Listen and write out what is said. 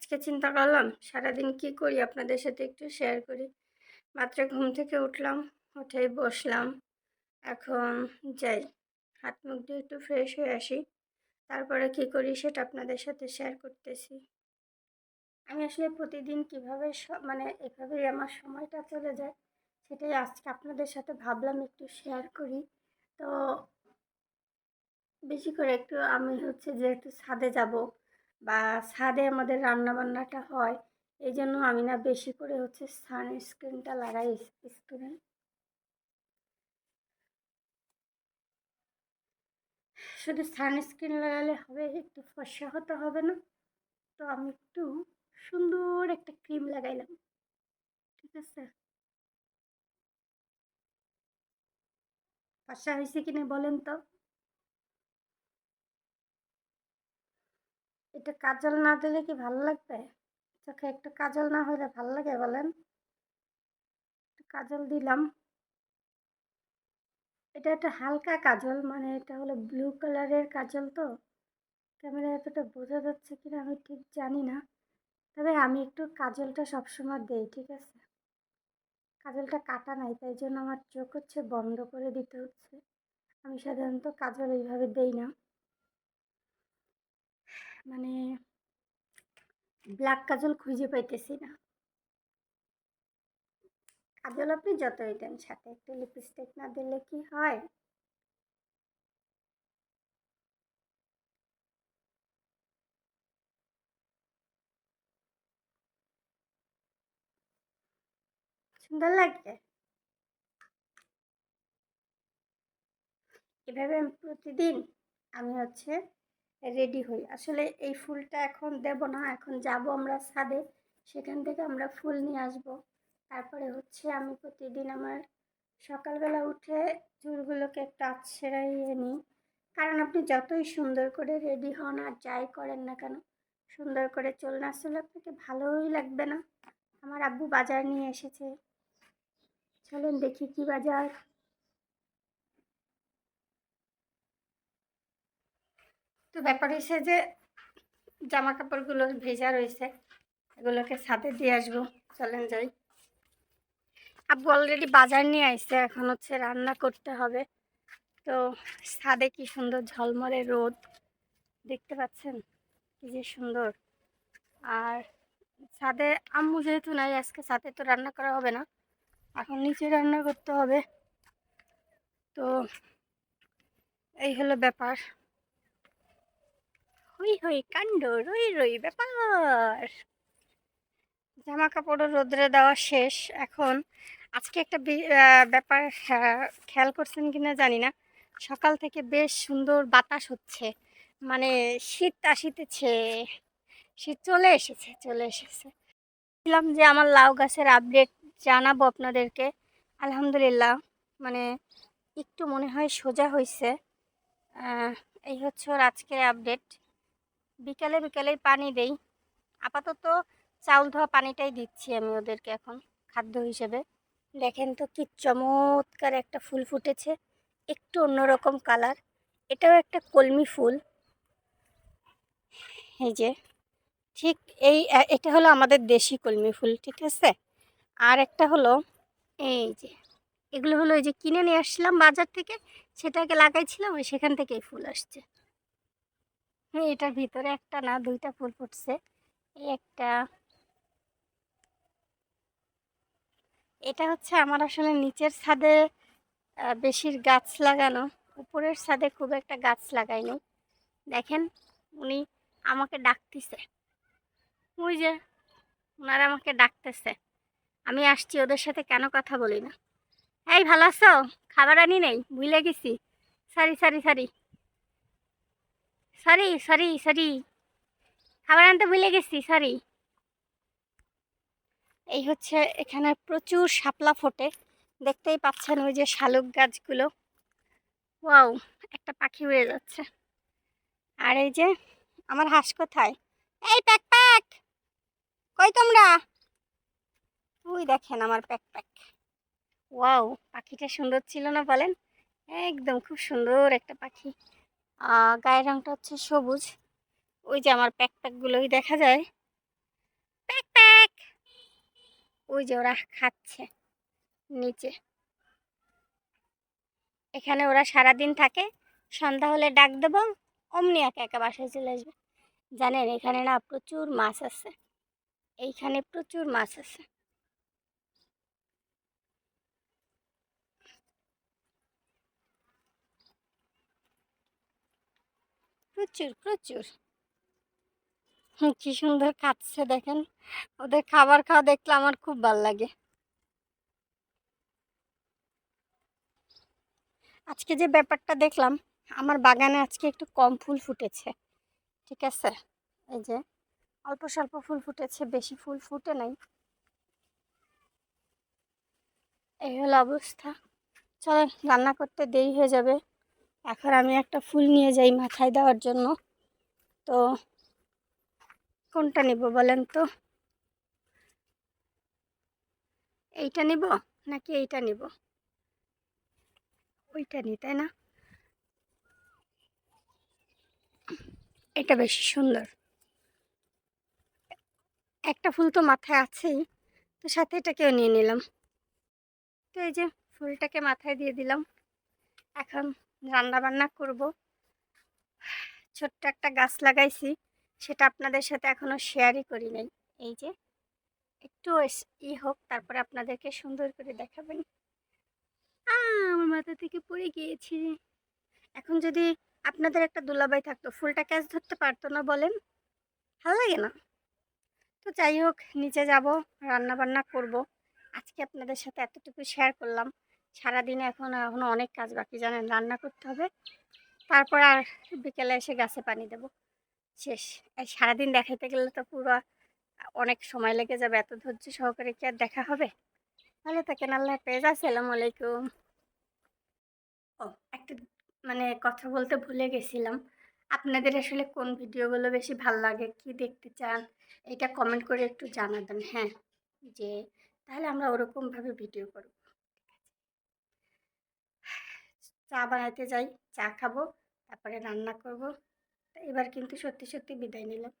আজকে চিন্তা করলাম, সারাদিন কি করি? আপনাদের সাথে একটু শেয়ার করি। মাত্র ঘুম থেকে উঠলাম, উঠেই বসলাম। এখন যাই, হাত মুখ দিয়ে একটু ফ্রেশ হয়ে আসি। তারপরে কি করি সেটা আপনাদের সাথে শেয়ার করতেছি। আমি আসলে প্রতিদিন কীভাবে মানে এভাবেই আমার সময়টা চলে যায়, সেটাই আজকে আপনাদের সাথে ভাবলাম একটু শেয়ার করি। তো বেশি করে একটু আমি হচ্ছে যে একটু ছাদে যাব বা ছাদে আমাদের রান্না বান্নাটা হয় এই জন্য আমি না বেশি করে হচ্ছে সানস্ক্রিনটা লাগাই স্ক্রিন শুধু সানস্ক্রিন লাগালে হবে, একটু ফর্সা হতে হবে না। তো আমি একটু সুন্দর একটা ক্রিম লাগাইলাম। ঠিক আছে? ফর্সা হয়েছে কিনা বলেন তো? এটা কাজল না দিলে কি ভালো লাগবে? চোখে একটু কাজল না হলে ভালো লাগে বলেন? কাজল দিলাম। এটা একটা হালকা কাজল মানে এটা হলো ব্লু কালারের কাজল তো। ক্যামেরা এতটা বোঝা যাচ্ছে কিনা আমি ঠিক জানি না। তবে আমি একটু কাজলটা সবসময় দেই, ঠিক আছে? কাজলটা কাটা নাই, তাই জন্য আমার চোখ হচ্ছে বন্ধ করে দিতে হচ্ছে। আমি সাধারণত কাজল এইভাবে দেই না। মানে ব্ল্যাক কাজল খুঁজে পাইতেছি না। কাজল আপনি যতই দেন সাথে একটু লিপস্টিক না দিলে কি হয়? সুন্দর লাগে? এভাবে আমি প্রতিদিন আমি হচ্ছে রেডি হই। আসলে এই ফুলটা এখন দেব না, এখন যাব আমরা ছাদে, সেখান থেকে আমরা ফুল নিয়ে আসব। তারপরে হচ্ছে আমি প্রতিদিন আমার সকালবেলা উঠে চুলগুলোকে একটু আছড়াইয়ে নিই। কারণ আপনি যতই সুন্দর করে রেডি হন আর যাই করেন না কেন, সুন্দর করে চল না আসলে আপনাকে ভালোই লাগবে না। আমার আব্বু বাজার নিয়ে এসেছে। চলেন দেখি কি বাজার তো ব্যাপার হয়েছে যে জামা কাপড়গুলো ভেজা রয়েছে এগুলোকে ছাদে দিয়ে আসব, চলেন যাই। আব্বু অলরেডি বাজার নিয়ে আসছে এখন হচ্ছে রান্না করতে হবে। তো ছাদে কি সুন্দর ঝলমলে রোদ, দেখতে পাচ্ছেন? কি যে সুন্দর। আর ছাদে আম্মু যেহেতু নাই, আজকে ছাদে তো রান্না করা হবে না, এখন নিচে রান্না করতে হবে। তো এই হলো ব্যাপার। হই হই কাণ্ড রই রই ব্যাপার। জামা কাপড়ও রোদ্রে দেওয়া শেষ। এখন আজকে একটা ব্যাপার হ্যাঁ, খেয়াল করছেন কিনা জানি না। সকাল থেকে বেশ সুন্দর বাতাস হচ্ছে। মানে শীত আসিতেছে। শীত চলে এসেছে চলে এসেছে। বললাম যে আমার লাউ গাছের আপডেট জানাব আপনাদেরকে। আলহামদুলিল্লাহ মানে একটু মনে হয় সোজা হয়েছে এই হচ্ছে ওর আজকের আপডেট বিকালে বিকালেই পানি দেই। আপাতত চাউল ধোয়া পানিটাই দিচ্ছি আমি ওদেরকে এখন, খাদ্য হিসেবে। দেখেন তো কি চমৎকার একটা ফুল ফুটেছে, একটু অন্যরকম কালার। এটাও একটা কলমি ফুল। এই যে, ঠিক এই এটা হলো আমাদের দেশি কলমি ফুল, ঠিক আছে? আর একটা হলো, এই যে, এগুলো হলো এই যে কিনে নিয়ে আসছিলাম বাজার থেকে, সেটাকে লাগাইছিলাম সেখান থেকেই ফুল আসছে। এটার ভিতরে একটা না, দুইটা ফুল ফুটছে। একটা। এটা হচ্ছে আমার আসলে নিচের ছাদে বেশির গাছ লাগানো। উপরের ছাদে খুব একটা গাছ লাগাইনি। দেখেন, উনি আমাকে ডাকতেছে। ওই যে ওনারা আমাকে ডাকতেছে। আমি আসছি, ওদের সাথে কেন কথা বলি না? এই, ভালো আছো? খাবার আনি নেই? ভুলে গেছি। সারি সারি, সরি। সরি সরি সরি খাবার আনতে ভুলে গেছি সরি এই হচ্ছে এখানে প্রচুর শাপলা ফোটে। দেখতেই পাচ্ছেন ওই যে শালুক গাছগুলো। ওয়াও একটা পাখি উড়ে যাচ্ছে। আর এই যে আমার হাঁস কোথায়? এই প্যাক প্যাক! কই তোমরা? ওই দেখেন আমার প্যাক প্যাক। ওয়াও পাখিটা সুন্দর ছিল না বলেন? একদম খুব সুন্দর একটা পাখি। গায়ের রঙটা হচ্ছে সবুজ। ওই যে আমার প্যাক প্যাকগুলোই দেখা যায়। প্যাক প্যাক ওই যে ওরা খাচ্ছে নিচে। এখানে ওরা সারাদিন থাকে। সন্ধ্যা হলে ডাক দেব। অমনি একা একা বাসায় চলে আসবে। জানেন, এখানে না প্রচুর মাছ আছে। এইখানে প্রচুর মাছ আছে। প্রচুর প্রচুর। কি সুন্দর খাচ্ছে দেখেন। ওদের খাবার খাওয়া দেখলে আমার খুব ভালো লাগে। আজকে যে ব্যাপারটা দেখলাম, আমার বাগানে আজকে একটু কম ফুল ফুটেছে। ঠিক আছে? এই যে, অল্প স্বল্প ফুল ফুটেছে, বেশি ফুল ফুটে নাই। এই হলো অবস্থা। চলেন, রান্না করতে দেরি হয়ে যাবে। এখন আমি একটা ফুল নিয়ে যাই মাথায় দেওয়ার জন্য। তো কোনটা নিব বলেন তো? এইটা নিব নাকি এইটা নিব? ওইটা নি, তাই না? এটা বেশি সুন্দর। একটা ফুল তো মাথায় আছেই, তো সাথে এটাকেও নিয়ে নিলাম। তো এই যে ফুলটাকে মাথায় দিয়ে দিলাম। এখন রান্না বান্না করব। ছোট্ট একটা গাছ লাগাইছি, সেটা আপনাদের সাথে এখনও শেয়ারই করি নাই। এই যে, একটু ই হোক, তারপরে আপনাদেরকে সুন্দর করে দেখাবেন। আমার মাথা থেকে পড়ে গিয়েছি। এখন যদি আপনাদের একটা দুলাবাই থাকতো, ফুলটা ক্যাচ ধরতে পারতো না বলেন, ভালো লাগে না। তো যাই হোক, নিচে যাব রান্না বান্না করব। আজকে আপনাদের সাথে এতটুকু শেয়ার করলাম। সারাদিনে এখন এখনও অনেক কাজ বাকি, জানেন, রান্না করতে হবে। তারপর আর বিকেলে এসে গাছে পানি দেব। শেষ। সারাদিন দেখাইতে গেলে তো পুরো অনেক সময় লেগে যাবে, এত ধৈর্য সহকারে কি আর দেখা হবে? ভালো থাকেন, আল্লাহ হাফেজ, আসসালামু আলাইকুম। ও, একটা মানে কথা বলতে ভুলে গেছিলাম। আপনাদের আসলে কোন ভিডিওগুলো বেশি ভালো লাগে, কি দেখতে চান, এটা কমেন্ট করে একটু জানাবেন হ্যাঁ? যে তাহলে আমরা ওরকমভাবে ভিডিও করব। চা বানাইতে যাই চা খাব তারপরে রান্না করব। এবার কিন্তু সত্যি সত্যি বিদায় নিলাম।